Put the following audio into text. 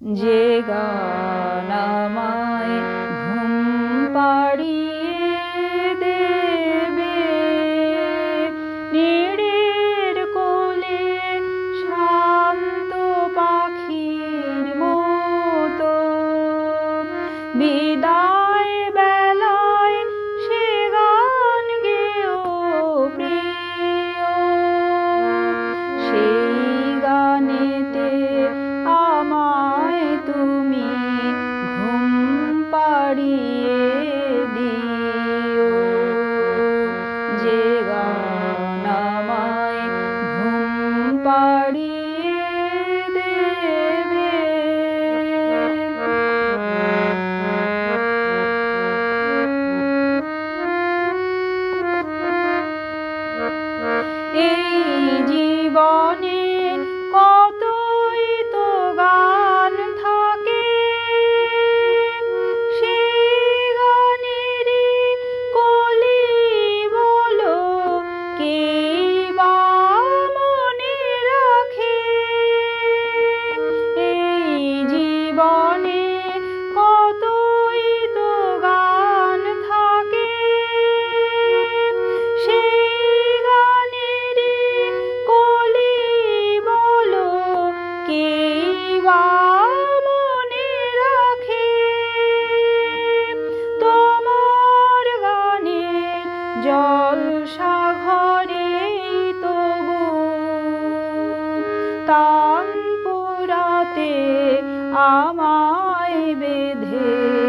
যে গান আমায় ঘুম পাড়িয়ে দেবে, নিড়ের কোলে শান্ত পাখির মতো। বিদায় বেলায় সে গান গেও সে এই আমায় বেঁধে